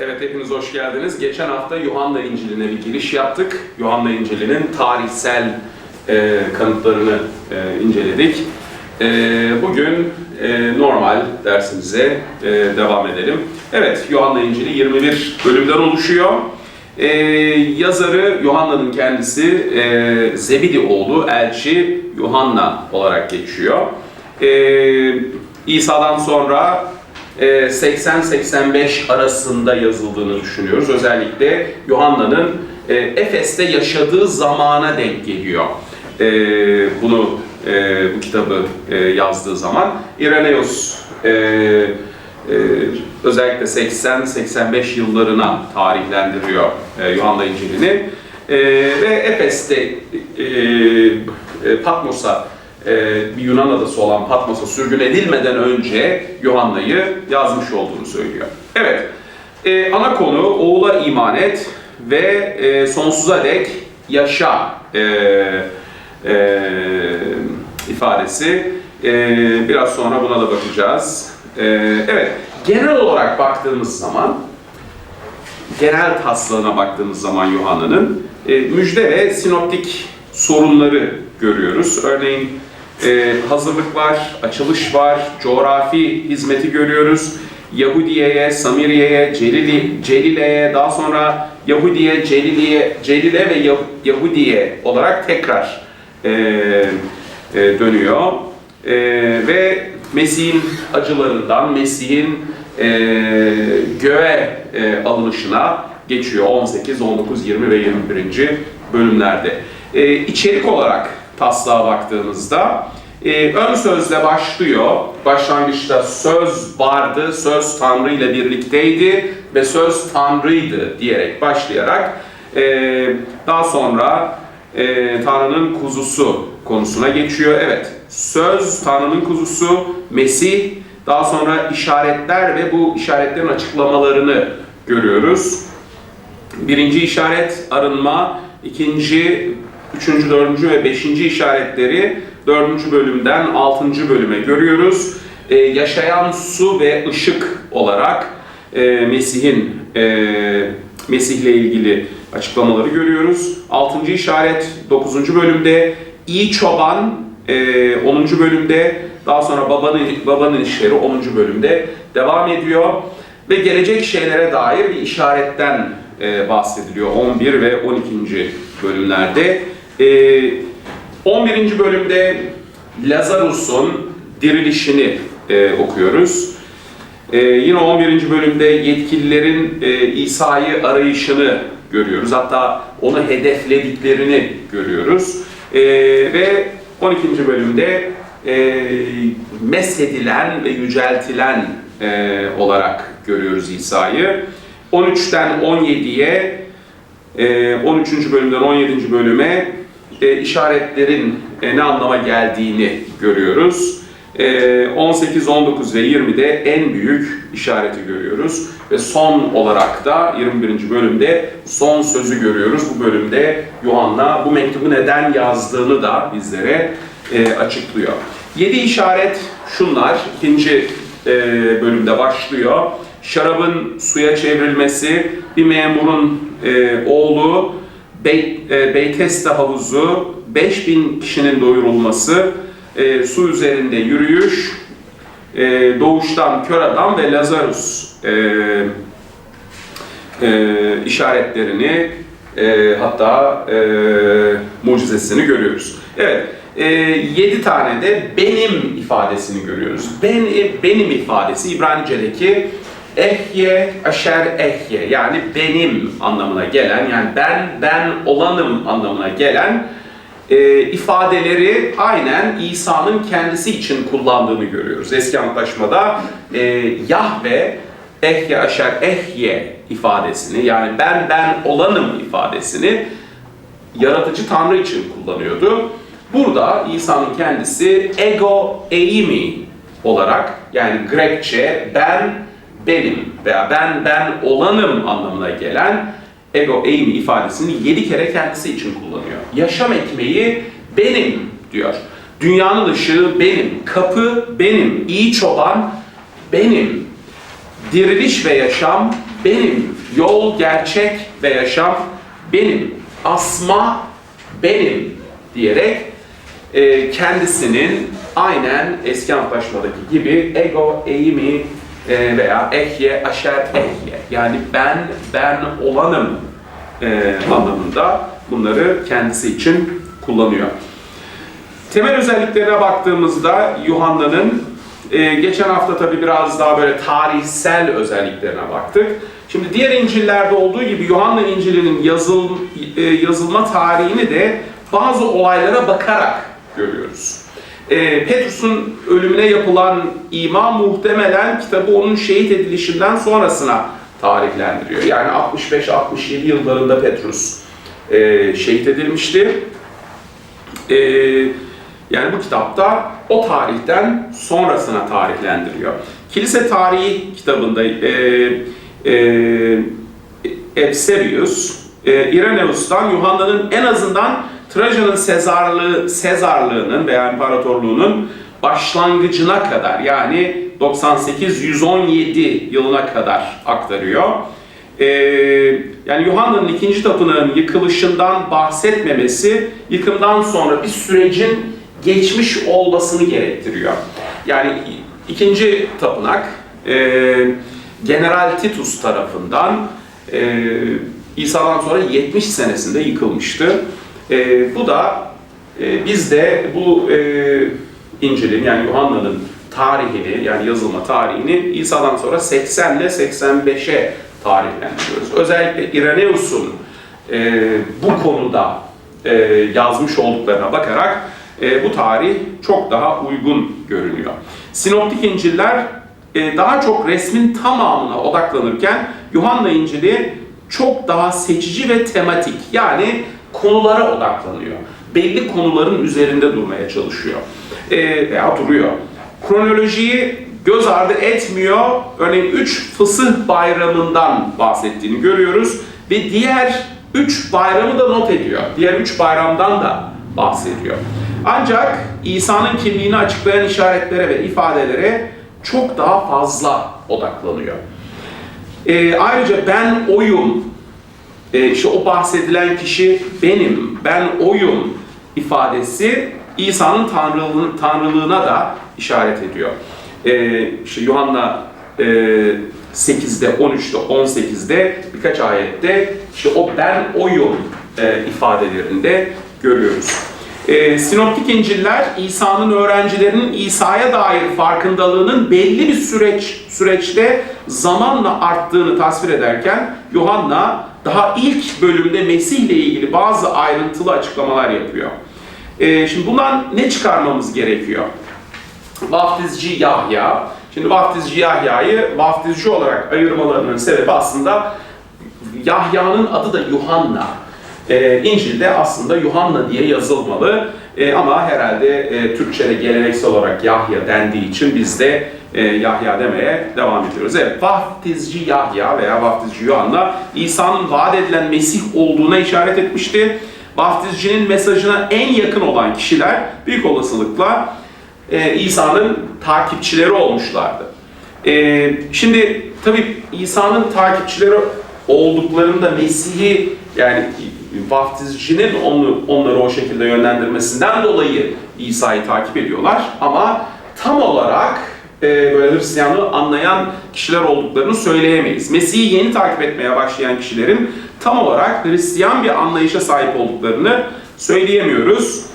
Evet hepiniz hoş geldiniz. Geçen hafta Yuhanna İncil'ine bir giriş yaptık. Yuhanna İncil'inin tarihsel e, kanıtlarını e, inceledik. E, bugün e, normal dersimize e, devam edelim. Evet, Yuhanna İncil'i 21 bölümden oluşuyor. E, yazarı Yuhanna'nın kendisi e, Zebidi oğlu elçi Yuhanna olarak geçiyor. E, İsa'dan sonra 80-85 arasında yazıldığını düşünüyoruz. Özellikle Yuhanna'nın e, Efes'te yaşadığı zamana denk geliyor. E, bunu e, bu kitabı e, yazdığı zaman İreneus özellikle 80-85 yıllarına tarihlendiriyor Yuhanna İncil'ini. E, ve Efes'te Patmos'a bir Yunan adası olan Patmos'a sürgün edilmeden önce Yuhanna'yı yazmış olduğunu söylüyor. Evet, e, ana konu oğula iman et ve e, sonsuza dek yaşa e, e, ifadesi. E, biraz sonra buna da bakacağız. E, evet, genel olarak baktığımız zaman genel taslağına baktığımız zaman Yuhanna'nın e, müjde ve sinoptik sorunları görüyoruz. Örneğin e, hazırlık var, açılış var, coğrafi hizmeti görüyoruz. Yahudiye'ye, Samiriye'ye, Celili, Celile'ye, daha sonra Yahudiye, Celiliye, Celile ve Yah- Yahudiye olarak tekrar e, e, dönüyor. E, ve Mesih'in acılarından, Mesih'in e, göğe e, alınışına geçiyor 18, 19, 20 ve 21. bölümlerde. E, içerik olarak taslağa baktığımızda e, ön sözle başlıyor. Başlangıçta söz vardı, söz Tanrı ile birlikteydi ve söz Tanrı'ydı diyerek başlayarak e, daha sonra e, Tanrı'nın kuzusu konusuna geçiyor. Evet, söz Tanrı'nın kuzusu, Mesih, daha sonra işaretler ve bu işaretlerin açıklamalarını görüyoruz. Birinci işaret arınma, ikinci, üçüncü, dördüncü ve beşinci işaretleri dördüncü bölümden altıncı bölüme görüyoruz. Ee, yaşayan su ve ışık olarak e, Mesih'in e, Mesih'le ilgili açıklamaları görüyoruz. Altıncı işaret dokuzuncu bölümde, iyi çoban e, 10. bölümde, daha sonra babanın babanın işleri 10. bölümde devam ediyor ve gelecek şeylere dair bir işaretten e, bahsediliyor 11 ve 12. bölümlerde. E, 11. bölümde Lazarus'un dirilişini e, okuyoruz. E, yine 11. bölümde yetkililerin e, İsa'yı arayışını görüyoruz. Hatta onu hedeflediklerini görüyoruz. E, ve 12. bölümde e, meshedilen ve yüceltilen e, olarak görüyoruz İsa'yı. 13'ten 17'ye, e, 13. bölümden 17. bölüme e, işaretlerin e, ne anlama geldiğini görüyoruz. E, 18, 19 ve 20'de en büyük işareti görüyoruz. Ve son olarak da 21. bölümde son sözü görüyoruz. Bu bölümde Yuhanna bu mektubu neden yazdığını da bizlere e, açıklıyor. 7 işaret şunlar. İkinci e, bölümde başlıyor. Şarabın suya çevrilmesi, bir memurun e, oğlu, Bey, e, Beytesta havuzu, 5000 kişinin doyurulması, e, su üzerinde yürüyüş, e, doğuştan kör adam ve Lazarus e, e, işaretlerini hatta mucizesini görüyoruz. Evet, e, yedi tane de benim ifadesini görüyoruz. Ben, benim ifadesi İbranice'deki ehye, aşer ehye yani benim anlamına gelen yani ben, ben olanım anlamına gelen e, ifadeleri aynen İsa'nın kendisi için kullandığını görüyoruz. Eski Antlaşma'da e, Yahve ehye, aşer ehye ifadesini yani ben, ben olanım ifadesini yaratıcı Tanrı için kullanıyordu. Burada İsa'nın kendisi ego eimi olarak yani Grekçe ben benim veya ben ben olanım anlamına gelen ego eimi ifadesini yedi kere kendisi için kullanıyor. Yaşam ekmeği benim diyor. Dünyanın ışığı benim, kapı benim, iyi çoban benim, diriliş ve yaşam benim. Yol, gerçek ve yaşam benim. Asma benim diyerek e, kendisinin aynen eski antlaşmadaki gibi ego, eimi e, veya ehye, aşer, ehye yani ben, ben olanım e, anlamında bunları kendisi için kullanıyor. Temel özelliklerine baktığımızda Yuhanna'nın e, geçen hafta tabi biraz daha böyle tarihsel özelliklerine baktık. Şimdi diğer İncil'lerde olduğu gibi Yuhanna İncil'inin yazıl, e, yazılma tarihini de bazı olaylara bakarak görüyoruz. E, Petrus'un ölümüne yapılan ima muhtemelen kitabı onun şehit edilişinden sonrasına tarihlendiriyor. Yani 65-67 yıllarında Petrus e, şehit edilmişti. E, yani bu kitapta o tarihten sonrasına tarihlendiriyor. Kilise Tarihi kitabında e, e, Eusebius, e, Irenaeus'tan Yuhanna'nın en azından Trajan'ın Sezarlığı, Sezarlığının veya imparatorluğunun başlangıcına kadar yani 98-117 yılına kadar aktarıyor. Ee, yani Yuhanna'nın ikinci tapınağın yıkılışından bahsetmemesi yıkımdan sonra bir sürecin geçmiş olmasını gerektiriyor. Yani ikinci tapınak e, General Titus tarafından e, İsa'dan sonra 70 senesinde yıkılmıştı. E, bu da e, bizde bu e, İncil'in yani Yuhanna'nın tarihini yani yazılma tarihini İsa'dan sonra 80 ile 85'e tarihlendiriyoruz. Özellikle Irenaeus'un e, bu konuda e, yazmış olduklarına bakarak e, bu tarih çok daha uygun görünüyor. Sinoptik İncil'ler e, daha çok resmin tamamına odaklanırken Yuhanna İncil'i çok daha seçici ve tematik yani konulara odaklanıyor. Belli konuların üzerinde durmaya çalışıyor. E, veya duruyor. Kronolojiyi göz ardı etmiyor. Örneğin 3 fısıh bayramından bahsettiğini görüyoruz. Ve diğer 3 bayramı da not ediyor. Diğer 3 bayramdan da bahsediyor. Ancak İsa'nın kimliğini açıklayan işaretlere ve ifadelere çok daha fazla odaklanıyor. E, ayrıca ben oyum, e, işte o bahsedilen kişi benim, ben oyum ifadesi İsa'nın tanrılığına, tanrılığına da işaret ediyor. E, işte Yuhanna e, 8'de, 13'te, 18'de birkaç ayette işte o ben oyum e, ifadelerinde görüyoruz. E, Sinoptik İncil'ler İsa'nın öğrencilerinin İsa'ya dair farkındalığının belli bir süreç süreçte zamanla arttığını tasvir ederken Yuhanna daha ilk bölümde Mesih ile ilgili bazı ayrıntılı açıklamalar yapıyor. E, şimdi bundan ne çıkarmamız gerekiyor? Vaftizci Yahya. Şimdi vaftizci Yahya'yı vaftizci olarak ayırmalarının sebebi aslında Yahya'nın adı da Yuhanna. Ee, İncil'de aslında Yuhanna diye yazılmalı Ee, ama herhalde e, Türkçe'de geleneksel olarak Yahya dendiği için biz de e, Yahya demeye devam ediyoruz. Evet, vaftizci Yahya veya vaftizci Yuhanna İsa'nın vaat edilen Mesih olduğuna işaret etmişti. Vaftizcinin mesajına en yakın olan kişiler büyük olasılıkla e, İsa'nın takipçileri olmuşlardı. E, şimdi tabii İsa'nın takipçileri olduklarında Mesih'i yani vaftizcinin onu, onları o şekilde yönlendirmesinden dolayı İsa'yı takip ediyorlar ama tam olarak e, böyle Hristiyanlığı anlayan kişiler olduklarını söyleyemeyiz. Mesih'i yeni takip etmeye başlayan kişilerin tam olarak Hristiyan bir anlayışa sahip olduklarını söyleyemiyoruz.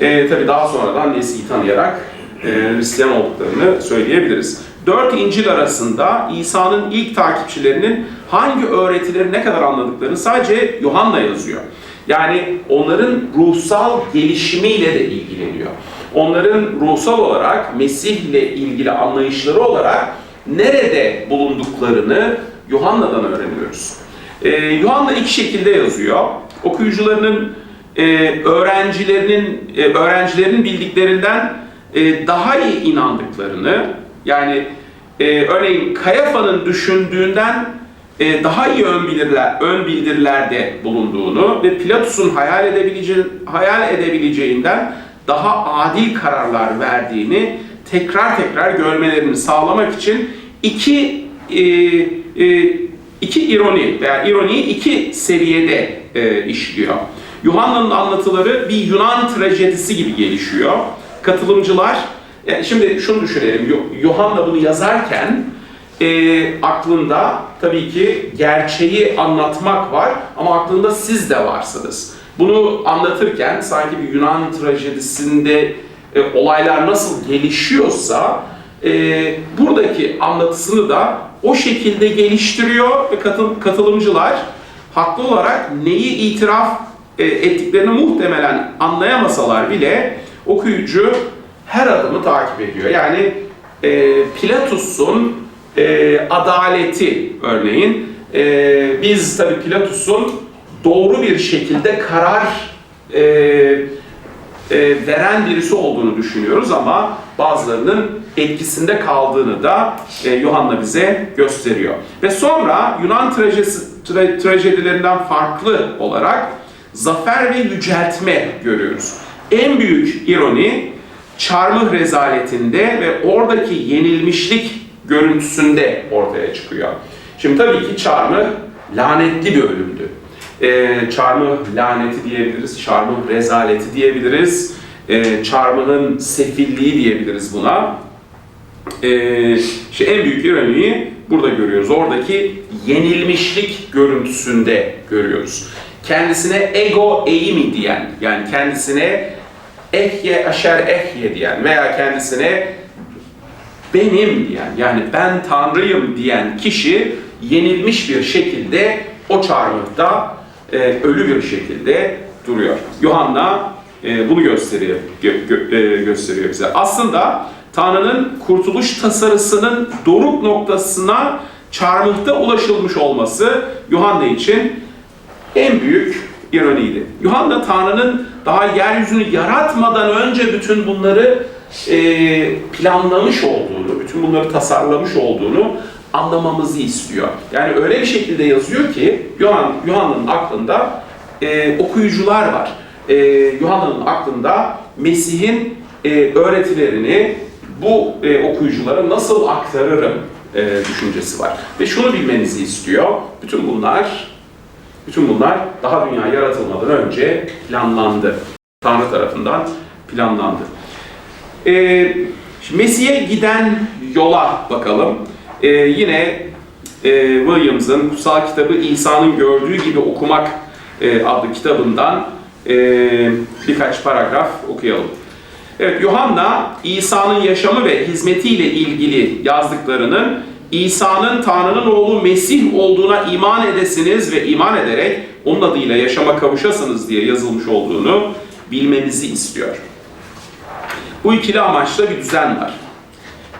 E, tabii daha sonradan Mesih'i tanıyarak e, Hristiyan olduklarını söyleyebiliriz. Dört İncil arasında İsa'nın ilk takipçilerinin hangi öğretileri ne kadar anladıklarını sadece Yuhanna yazıyor. Yani onların ruhsal gelişimiyle de ilgileniyor. Onların ruhsal olarak Mesih ile ilgili anlayışları olarak nerede bulunduklarını Yuhanna'dan öğreniyoruz. Ee, Yuhanna iki şekilde yazıyor. Okuyucularının, e, öğrencilerinin, e, öğrencilerin bildiklerinden e, daha iyi inandıklarını, yani e, örneğin Kayafa'nın düşündüğünden e, daha iyi ön, bilirler, ön bildirilerde bulunduğunu ve Pilatus'un hayal, edebileceği, hayal edebileceğinden daha adil kararlar verdiğini tekrar tekrar görmelerini sağlamak için iki e, e, iki ironi veya ironiyi iki seviyede e, işliyor. Yuhanna'nın anlatıları bir Yunan trajedisi gibi gelişiyor. Katılımcılar, yani şimdi şunu düşünelim, Yuhanna bunu yazarken e, aklında tabii ki gerçeği anlatmak var ama aklında siz de varsınız. Bunu anlatırken sanki bir Yunan trajedisinde e, olaylar nasıl gelişiyorsa e, buradaki anlatısını da o şekilde geliştiriyor ve katıl- katılımcılar haklı olarak neyi itiraf e, ettiklerini muhtemelen anlayamasalar bile okuyucu her adımı takip ediyor. Yani e, Pilatus'un e, adaleti örneğin e, biz tabii Pilatus'un doğru bir şekilde karar e, e, veren birisi olduğunu düşünüyoruz ama bazılarının etkisinde kaldığını da e, Yuhanna bize gösteriyor. Ve sonra Yunan trajesi, tra- trajedilerinden farklı olarak zafer ve yüceltme görüyoruz. En büyük ironi çarmıh rezaletinde ve oradaki yenilmişlik görüntüsünde ortaya çıkıyor. Şimdi tabii ki çarmıh lanetli bir ölümdü. Ee, çarmıh laneti diyebiliriz, çarmıh rezaleti diyebiliriz, ee, çarmıhın sefilliği diyebiliriz buna. Ee, işte en büyük ironiyi burada görüyoruz. Oradaki yenilmişlik görüntüsünde görüyoruz. Kendisine ego eimi diyen, yani kendisine ehye aşer ehye diyen veya kendisine benim diyen, yani ben tanrıyım diyen kişi yenilmiş bir şekilde o çarmıhta e, ölü bir şekilde duruyor. Yuhanna e, bunu gösteriyor, gö- gö- e, gösteriyor bize. Aslında Tanrı'nın kurtuluş tasarısının doruk noktasına çarmıhta ulaşılmış olması Yuhanna için en büyük ironiydi. Yuhanna Tanrı'nın daha yeryüzünü yaratmadan önce bütün bunları e, planlamış olduğunu, bütün bunları tasarlamış olduğunu anlamamızı istiyor. Yani öyle bir şekilde yazıyor ki Yuhan, Yuhanna'nın aklında e, okuyucular var. E, aklında Mesih'in e, öğretilerini bu e, okuyuculara nasıl aktarırım e, düşüncesi var. Ve şunu bilmenizi istiyor. Bütün bunlar bütün bunlar daha dünya yaratılmadan önce planlandı. Tanrı tarafından planlandı. Şimdi Mesih'e giden yola bakalım. Ee, yine e, Williams'ın Kutsal Kitabı İsa'nın Gördüğü Gibi Okumak e, adlı kitabından e, birkaç paragraf okuyalım. Evet, Yuhanna İsa'nın yaşamı ve hizmetiyle ilgili yazdıklarının İsa'nın Tanrı'nın oğlu Mesih olduğuna iman edesiniz ve iman ederek onun adıyla yaşama kavuşasınız diye yazılmış olduğunu bilmenizi istiyor. Bu ikili amaçla bir düzen var.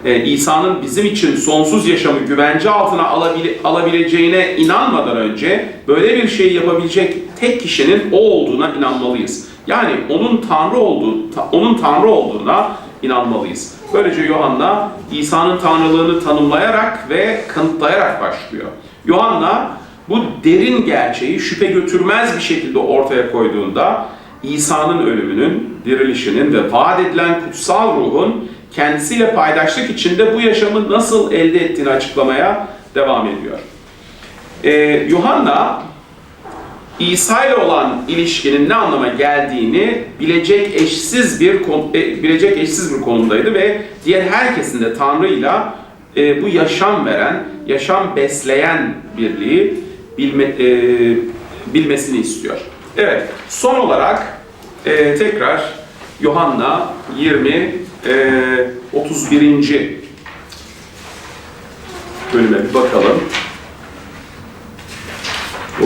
Ee, İsa'nın bizim için sonsuz yaşamı güvence altına alabile- alabileceğine inanmadan önce böyle bir şey yapabilecek tek kişinin o olduğuna inanmalıyız. Yani onun Tanrı olduğu, onun Tanrı olduğuna inanmalıyız. Böylece Yuhanna İsa'nın tanrılığını tanımlayarak ve kanıtlayarak başlıyor. Yuhanna bu derin gerçeği şüphe götürmez bir şekilde ortaya koyduğunda İsa'nın ölümünün, dirilişinin ve vaat edilen kutsal ruhun kendisiyle paydaşlık içinde bu yaşamı nasıl elde ettiğini açıklamaya devam ediyor. Ee, Yuhanna İsa ile olan ilişkinin ne anlama geldiğini bilecek eşsiz bir e, bilecek eşsiz bir konumdaydı ve diğer herkesin de Tanrı'yla e, bu yaşam veren, yaşam besleyen birliği bilme, e, bilmesini istiyor. Evet, son olarak e, tekrar Yuhanna 20 e, 31. bölüme bir bakalım.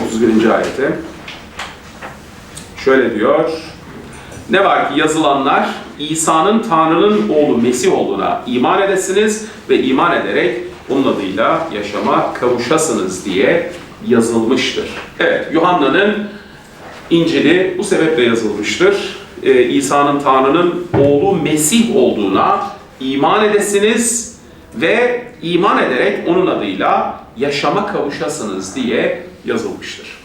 31. ayete. Şöyle diyor. Ne var ki yazılanlar İsa'nın Tanrı'nın oğlu Mesih olduğuna iman edesiniz ve iman ederek onun adıyla yaşama kavuşasınız diye yazılmıştır. Evet, Yuhanna'nın İncil'i bu sebeple yazılmıştır. Ee, İsa'nın Tanrı'nın oğlu Mesih olduğuna iman edesiniz ve iman ederek onun adıyla yaşama kavuşasınız diye yazılmıştır.